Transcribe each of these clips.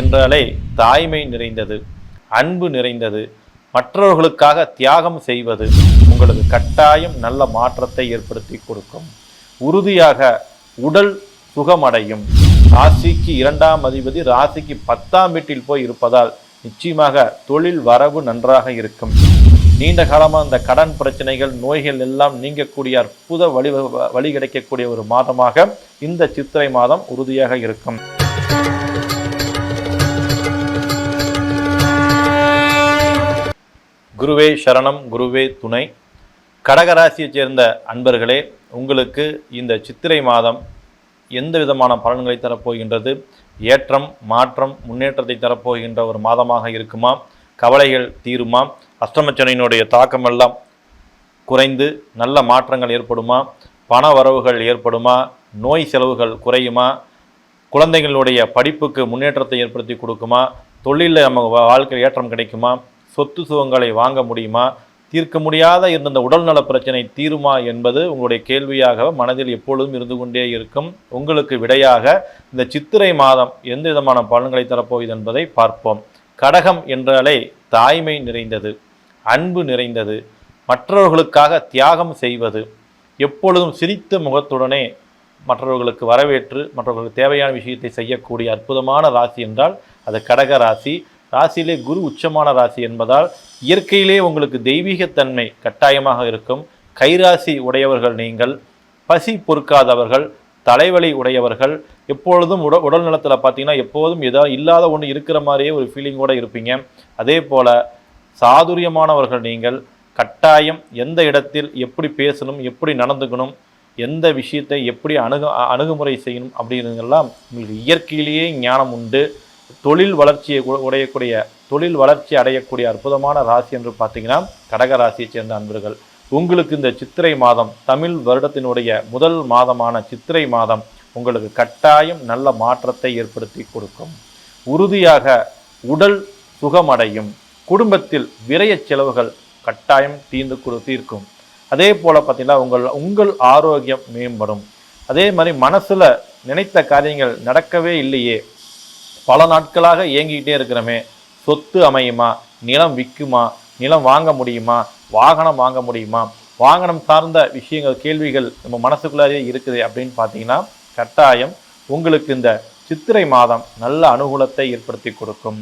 என்றாலே தாய்மை நிறைந்தது அன்பு நிறைந்தது மற்றவர்களுக்காக தியாகம் செய்வது உங்களுக்கு கட்டாயம் நல்ல மாற்றத்தை ஏற்படுத்தி கொடுக்கும். உறுதியாக உடல் சுகமடையும். ராசிக்கு இரண்டாம் அதிபதி ராசிக்கு பத்தாம் வீட்டில் போய் இருப்பதால் நிச்சயமாக தொழில் வரவு நன்றாக இருக்கும். நீண்ட காலமாக அந்த கடன் பிரச்சனைகள் நோய்கள் எல்லாம் நீங்கக்கூடிய அற்புத வழி வழி கிடைக்கக்கூடிய ஒரு மாதமாக இந்த சித்திரை மாதம் உறுதியாக இருக்கும். குருவே சரணம் குருவே துணை. கடகராசியைச் சேர்ந்த அன்பர்களே உங்களுக்கு இந்த சித்திரை மாதம் எந்த விதமான பலன்களை தரப்போகின்றது? ஏற்றம் மாற்றம் முன்னேற்றத்தை தரப்போகின்ற ஒரு மாதமாக இருக்குமா? கவலைகள் தீருமா? அஷ்டமச்சனையினுடைய தாக்கமெல்லாம் குறைந்து நல்ல மாற்றங்கள் ஏற்படுமா? பண வரவுகள் ஏற்படுமா? நோய் செலவுகள் குறையுமா? குழந்தைகளுடைய படிப்புக்கு முன்னேற்றத்தை ஏற்படுத்தி கொடுக்குமா? தொழிலில் நம்ம வாழ்க்கையில் ஏற்றம் கிடைக்குமா? சொத்து சுகங்களை வாங்க முடியுமா? தீர்க்க முடியாத இருந்த உடல்நல பிரச்சனை தீருமா என்பது உங்களுடைய கேள்வியாக மனதில் எப்பொழுதும் இருந்து கொண்டே இருக்கும். உங்களுக்கு விடையாக இந்த சித்திரை மாதம் எந்த விதமான பலன்களை தரப்போகுது என்பதை பார்ப்போம். கடகம் என்றாலே தாய்மை நிறைந்தது அன்பு நிறைந்தது மற்றவர்களுக்காக தியாகம் செய்வது எப்பொழுதும் சிரித்த முகத்துடனே மற்றவர்களுக்கு வரவேற்று மற்றவர்களுக்கு தேவையான விஷயத்தை செய்யக்கூடிய அற்புதமான ராசி என்றால் அது கடக ராசி. ராசியிலே குரு உச்சமான ராசி என்பதால் இயற்கையிலே உங்களுக்கு தெய்வீகத்தன்மை கட்டாயமாக இருக்கும். கைராசி உடையவர்கள் நீங்கள் பசி பொறுக்காதவர்கள் தலைவலி உடையவர்கள் எப்பொழுதும் உட உடல் நலத்தில் பார்த்தீங்கன்னா எப்போதும் ஏதோ இல்லாத ஒன்று இருக்கிற மாதிரியே ஒரு ஃபீலிங்கோட இருப்பீங்க. அதே போல் சாதுரியமானவர்கள் நீங்கள் கட்டாயம் எந்த இடத்தில் எப்படி பேசணும் எப்படி நடந்துக்கணும் எந்த விஷயத்தை எப்படி அணுகு அணுகுமுறை செய்யணும் அப்படிங்கிறதெல்லாம் உங்களுக்கு இயற்கையிலேயே ஞானம் உண்டு. தொழில் வளர்ச்சியை உடையக்கூடிய தொழில் வளர்ச்சி அடையக்கூடிய அற்புதமான ராசி என்று பார்த்தீங்கன்னா கடக ராசியைச் சேர்ந்த அன்பர்கள். உங்களுக்கு இந்த சித்திரை மாதம் தமிழ் வருடத்தினுடைய முதல் மாதமான சித்திரை மாதம் உங்களுக்கு கட்டாயம் நல்ல மாற்றத்தை ஏற்படுத்தி கொடுக்கும். உறுதியாக உடல் சுகமடையும் குடும்பத்தில் விரைய செலவுகள் கட்டாயம் தீர்ந்து கொடு தீர்க்கும். அதே போல் பார்த்தீங்கன்னா உங்கள் உங்கள் ஆரோக்கியம் மேம்படும். அதே மாதிரி மனசில் நினைத்த காரியங்கள் நடக்கவே இல்லையே பல நாட்களாக இயங்கிக்கிட்டே இருக்கிறோமே. சொத்து அமையுமா? நிலம் விற்குமா? நிலம் வாங்க முடியுமா? வாகனம் வாங்க முடியுமா? வாகனம் சார்ந்த விஷயங்கள் கேள்விகள் நம்ம மனசுக்குள்ளாரியே இருக்குது அப்படின்னு பார்த்தீங்கன்னா கட்டாயம் உங்களுக்கு இந்த சித்திரை மாதம் நல்ல அனுகூலத்தை ஏற்படுத்தி கொடுக்கும்.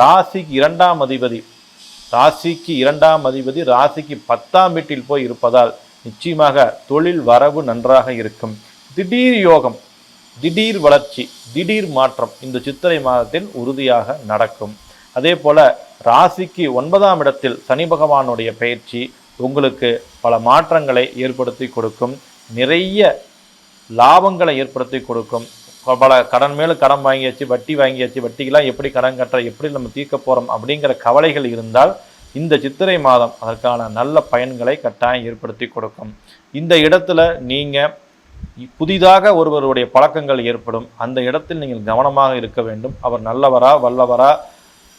ராசிக்கு இரண்டாம் அதிபதி ராசிக்கு இரண்டாம் அதிபதி ராசிக்கு பத்தாம் வீட்டில் போய் இருப்பதால் நிச்சயமாக தொழில் வரவு நன்றாக இருக்கும். திடீர் யோகம் திடீர் வளர்ச்சி திடீர் மாற்றம் இந்த சித்திரை மாதத்தில் உறுதியாக நடக்கும். அதே போல ராசிக்கு ஒன்பதாம் இடத்தில் சனி பகவானுடைய பயிற்சி உங்களுக்கு பல மாற்றங்களை ஏற்படுத்தி கொடுக்கும். நிறைய லாபங்களை ஏற்படுத்தி கொடுக்கும். பல கடன் மேலும் கடன் வாங்கியாச்சு வட்டி வாங்கியாச்சு வட்டிக்கெல்லாம் எப்படி கடன் கட்டுற எப்படி நம்ம தீர்க்க போகிறோம் அப்படிங்கிற கவலைகள் இருந்தால் இந்த சித்திரை மாதம் அதற்கான நல்ல பயன்களை கட்டாயம் ஏற்படுத்தி கொடுக்கும். இந்த இடத்துல நீங்கள் புதிதாக ஒருவருடைய பழக்கங்கள் ஏற்படும். அந்த இடத்தில் நீங்கள் கவனமாக இருக்க வேண்டும். அவர் நல்லவரா வல்லவரா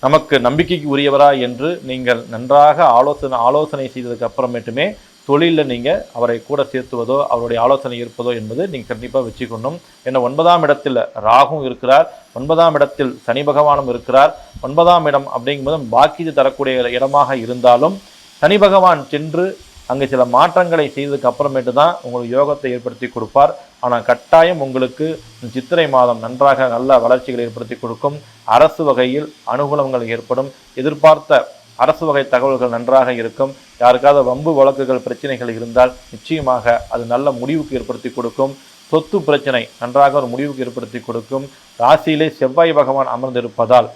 நமக்கு நம்பிக்கைக்கு உரியவரா என்று நீங்கள் நன்றாக ஆலோசனை ஆலோசனை செய்ததுக்கு அப்புறமேட்டுமே தொழிலில் நீங்கள் அவரை கூட சேர்த்துவதோ அவருடைய ஆலோசனை இருப்பதோ என்பது நீங்கள் கண்டிப்பாக வச்சுக்கணும். ஏன்னா ஒன்பதாம் இடத்தில் ராகும் இருக்கிறார். ஒன்பதாம் இடத்தில் சனி பகவானும் இருக்கிறார். ஒன்பதாம் இடம் அப்படிங்கும்போது பாக்கியத்தை தரக்கூடிய இடமாக இருந்தாலும் சனி பகவான் சென்று அங்கே சில மாற்றங்களை செய்ததுக்கு அப்புறமேட்டு தான் உங்களுக்கு யோகத்தை ஏற்படுத்தி கொடுப்பார். ஆனால் கட்டாயம் உங்களுக்கு சித்திரை மாதம் நன்றாக நல்ல வளர்ச்சிகளை ஏற்படுத்தி கொடுக்கும். அரசு வகையில் அனுகூலங்கள் ஏற்படும். எதிர்பார்த்த அரசு வகை தகவல்கள் நன்றாக இருக்கும். யாருக்காவது வம்பு வழக்குகள் பிரச்சனைகள் இருந்தால் நிச்சயமாக அது நல்ல முடிவுக்கு ஏற்படுத்தி கொடுக்கும். சொத்து பிரச்சனை நன்றாக ஒரு முடிவுக்கு ஏற்படுத்தி கொடுக்கும். ராசியிலே செவ்வாய் பகவான் அமர்ந்திருப்பதால்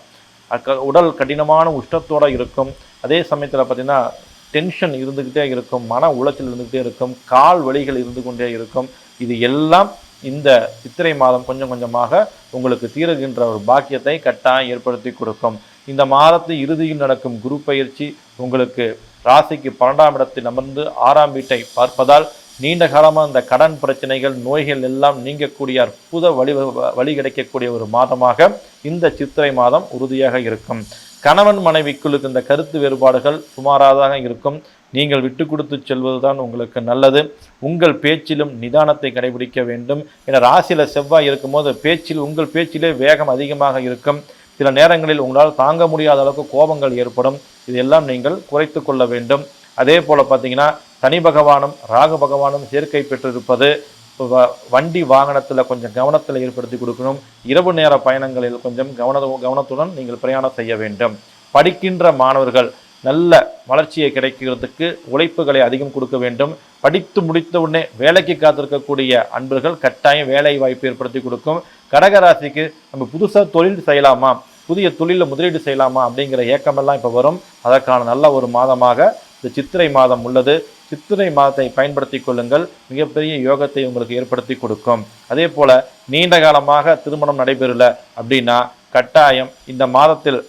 அக்க- உடல் கடினமான உஷ்ணத்தோடு இருக்கும். அதே சமயத்தில் பார்த்திங்கன்னா டென்ஷன் இருந்துக்கிட்டே இருக்கும் மன உளைச்சல் இருந்துக்கிட்டே இருக்கும் கால் வலிகள் இருந்து கொண்டே இருக்கும். இது எல்லாம் இந்த சித்திரை மாதம் கொஞ்சம் கொஞ்சமாக உங்களுக்கு தீருகின்ற ஒரு பாக்கியத்தை கட்டாயம் ஏற்படுத்தி கொடுக்கும். இந்த மாதத்து இறுதியில் நடக்கும் குரு பயிற்சி உங்களுக்கு ராசிக்கு பன்னெண்டாம் இடத்தில் அமர்ந்து ஆறாம் வீட்டை பார்ப்பதால் நீண்ட காலமாக இந்த கடன் பிரச்சனைகள் நோய்கள் எல்லாம் நீங்கக்கூடிய அற்புத வழி வழி கிடைக்கக்கூடிய ஒரு மாதமாக இந்த சித்திரை மாதம் உறுதியாக இருக்கும். கணவன் மனைவிக்குள்ளுக்கு இந்த கருத்து வேறுபாடுகள் சுமாராதாக இருக்கும். நீங்கள் விட்டு கொடுத்து செல்வதுதான் உங்களுக்கு நல்லது. உங்கள் பேச்சிலும் நிதானத்தை கடைபிடிக்க வேண்டும். என ராசியில செவ்வாய் இருக்கும்போது பேச்சில் உங்கள் பேச்சிலே வேகம் அதிகமாக இருக்கும். சில நேரங்களில் உங்களால் தாங்க முடியாத அளவுக்கு கோபங்கள் ஏற்படும். இதெல்லாம் நீங்கள் குறைத்து கொள்ள வேண்டும். அதே போல் பார்த்தீங்கன்னா சனி பகவானும் ராகு பகவானும் சேர்க்கை பெற்றிருப்பது வண்டி வாகனத்தில் கொஞ்சம் கவனத்தில் ஏற்படுத்தி கொடுக்கணும். இரவு நேர பயணங்களில் கொஞ்சம் கவன கவனத்துடன் நீங்கள் பிரயாணம் செய்ய வேண்டும். படிக்கின்ற மாணவர்கள் நல்ல வளர்ச்சியை கிடைக்கிறதுக்கு உழைப்புகளை அதிகம் கொடுக்க வேண்டும். படித்து முடித்த உடனே வேலைக்கு காத்திருக்கக்கூடிய அன்பர்கள் கட்டாயம் வேலை வாய்ப்பு ஏற்படுத்தி கொடுக்கும். கடகராசிக்கு நம்ம புதுசாக தொழில் செய்யலாமா? புதிய தொழிலில் முதலீடு செய்யலாமா? அப்படிங்கிற ஏக்கமெல்லாம் இப்போ வரும். அதற்கான நல்ல ஒரு மாதமாக இந்த சித்திரை மாதம் உள்ளது. சித்திரை மாதத்தை பயன்படுத்தி கொள்ளுங்கள். மிகப்பெரிய யோகத்தை உங்களுக்கு ஏற்படுத்தி கொடுக்கும். அதே போல் நீண்ட காலமாக திருமணம் நடைபெறல அப்படின்னா கட்டாயம் இந்த மாதத்தில்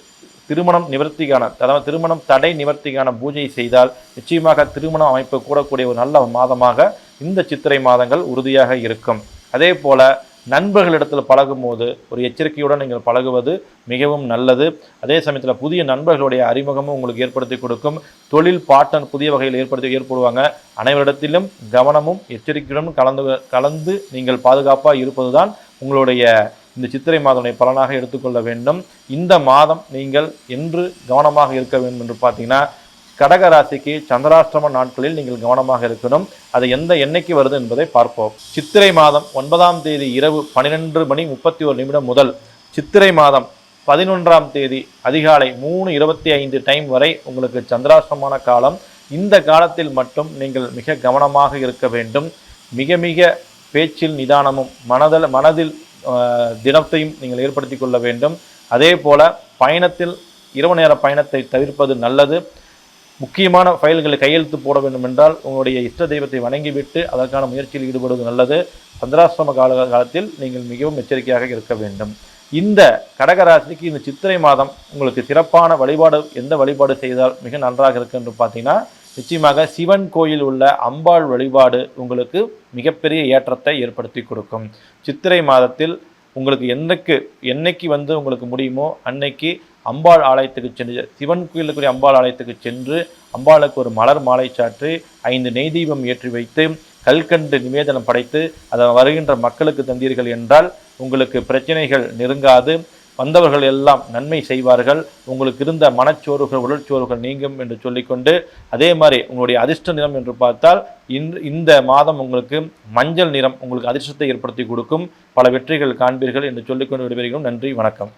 திருமணம் நிவர்த்திக்கான அதாவது திருமணம் தடை நிவர்த்திக்கான பூஜை செய்தால் நிச்சயமாக திருமணம் அமைப்பு கூடக்கூடிய ஒரு நல்ல மாதமாக இந்த சித்திரை மாதங்கள் உறுதியாக இருக்கும். அதே போல் நண்பர்களிடத்தில் பழகும் போது ஒரு எச்சரிக்கையுடன் நீங்கள் பழகுவது மிகவும் நல்லது. அதே சமயத்தில் புதிய நண்பர்களுடைய அறிமுகமும் உங்களுக்கு ஏற்படுத்தி கொடுக்கும். தொழில் பாட்டன் புதிய வகையில் ஏற்படுத்தி ஏற்படுவாங்க. அனைவரிடத்திலும் கவனமும் எச்சரிக்கையுடன் கலந்து கலந்து நீங்கள் பாதுகாப்பாக இருப்பதுதான் உங்களுடைய இந்த சித்திரை மாதனுடைய பலனாக எடுத்துக்கொள்ள வேண்டும். இந்த மாதம் நீங்கள் என்று கவனமாக இருக்க வேண்டும் என்று பார்த்தீங்கன்னா கடக ராசிக்கு சந்திராஷ்டம நாட்களில் நீங்கள் கவனமாக இருக்கணும். அது எந்த எண்ணிக்கை வருது என்பதை பார்ப்போம். சித்திரை மாதம் ஒன்பதாம் தேதி இரவு பன்னிரெண்டு மணி முப்பத்தி ஒரு நிமிடம் முதல் சித்திரை மாதம் பதினொன்றாம் தேதி அதிகாலை மூணு இருபத்தி ஐந்து டைம் வரை உங்களுக்கு சந்திராஷ்டமான காலம். இந்த காலத்தில் மட்டும் நீங்கள் மிக கவனமாக இருக்க வேண்டும். மிக மிக பேச்சில் நிதானமும் மனதில் மனதில் தினத்தையும் நீங்கள் ஏற்படுத்தி கொள்ள வேண்டும். அதே போல பயணத்தில் இரவு நேர பயணத்தை தவிர்ப்பது நல்லது. முக்கியமான ஃபைல்களை கையெழுத்து போட வேண்டும் என்றால் உங்களுடைய இஷ்ட தெய்வத்தை வணங்கிவிட்டு அதற்கான முயற்சியில் ஈடுபடுவது நல்லது. சந்திராசிரம கால காலத்தில் நீங்கள் மிகவும் எச்சரிக்கையாக இருக்க வேண்டும். இந்த கடகராசிக்கு இந்த சித்திரை மாதம் உங்களுக்கு சிறப்பான வழிபாடு எந்த வழிபாடு செய்தால் மிக நன்றாக இருக்கு என்று பார்த்தீங்கன்னா நிச்சயமாக சிவன் கோயில் உள்ள அம்பாள் வழிபாடு உங்களுக்கு மிகப்பெரிய ஏற்றத்தை ஏற்படுத்தி கொடுக்கும். சித்திரை மாதத்தில் உங்களுக்கு என்னைக்கு என்னைக்கு வந்து உங்களுக்கு முடியுமோ அன்னைக்கு அம்பாள் ஆலயத்துக்கு சென்று சிவன் கோயிலுக்குரிய அம்பாள் ஆலயத்துக்கு சென்று அம்பாளுக்கு ஒரு மலர் மாலை சாற்றி ஐந்து நெய் தீபம் ஏற்றி வைத்து கல்கண்டு நிவேதனம் படைத்து அதை வருகின்ற மக்களுக்கு தந்தீர்கள் என்றால் உங்களுக்கு பிரச்சனைகள் நெருங்காது. வந்தவர்கள் எல்லாம் நன்மை செய்வார்கள். உங்களுக்கு இருந்த மனச்சோர்வுகள் உடற்சோர்வுகள் நீங்கும் என்று சொல்லிக்கொண்டு அதே மாதிரி உங்களுடைய அதிர்ஷ்ட நிறம் என்று பார்த்தால் இந்த மாதம் உங்களுக்கு மஞ்சள் நிறம் உங்களுக்கு அதிர்ஷ்டத்தை ஏற்படுத்தி கொடுக்கும். பல வெற்றிகள் காண்பீர்கள் என்று சொல்லிக்கொண்டு விடைபெறுகிறோம். நன்றி வணக்கம்.